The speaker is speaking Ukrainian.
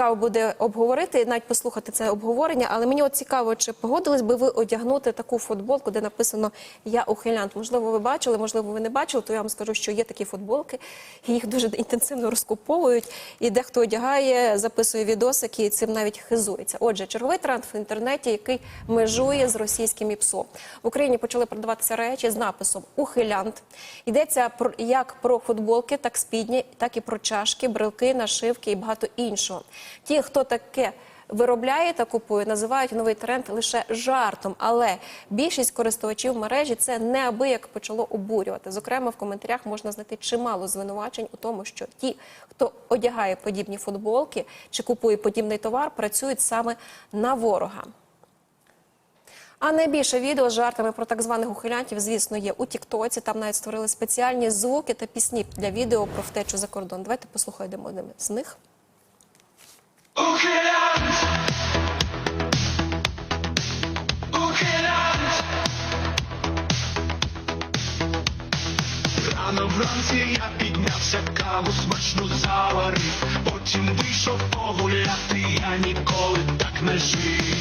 Цікаво буде обговорити, навіть послухати це обговорення, але мені от цікаво, чи погодились би ви одягнути таку футболку, де написано Я ухилянт. Можливо, ви бачили, можливо, ви не бачили, то я вам скажу, що є такі футболки, і їх дуже інтенсивно розкуповують, і дехто одягає, записує відосики і цим навіть хизується. Отже, черговий тренд в інтернеті, який межує з російським ІПСО. В Україні почали продаватися речі з написом Ухилянт. Йдеться про як про футболки, так спідні, так і про чашки, брелки, нашивки і багато іншого. Ті, хто таке виробляє та купує, називають новий тренд лише жартом, але більшість користувачів мережі це неабияк почало обурювати. Зокрема, в коментарях можна знайти чимало звинувачень у тому, що ті, хто одягає подібні футболки чи купує подібний товар, працюють саме на ворога. А найбільше відео з жартами про так званих ухилянтів, звісно, є у Тіктоці. Там навіть створили спеціальні звуки та пісні для відео про втечу за кордон. Давайте послухаємо одним з них. Рано вранці я піднявся, каву смачну заварив, потім вийшов погуляти, я ніколи так не жив.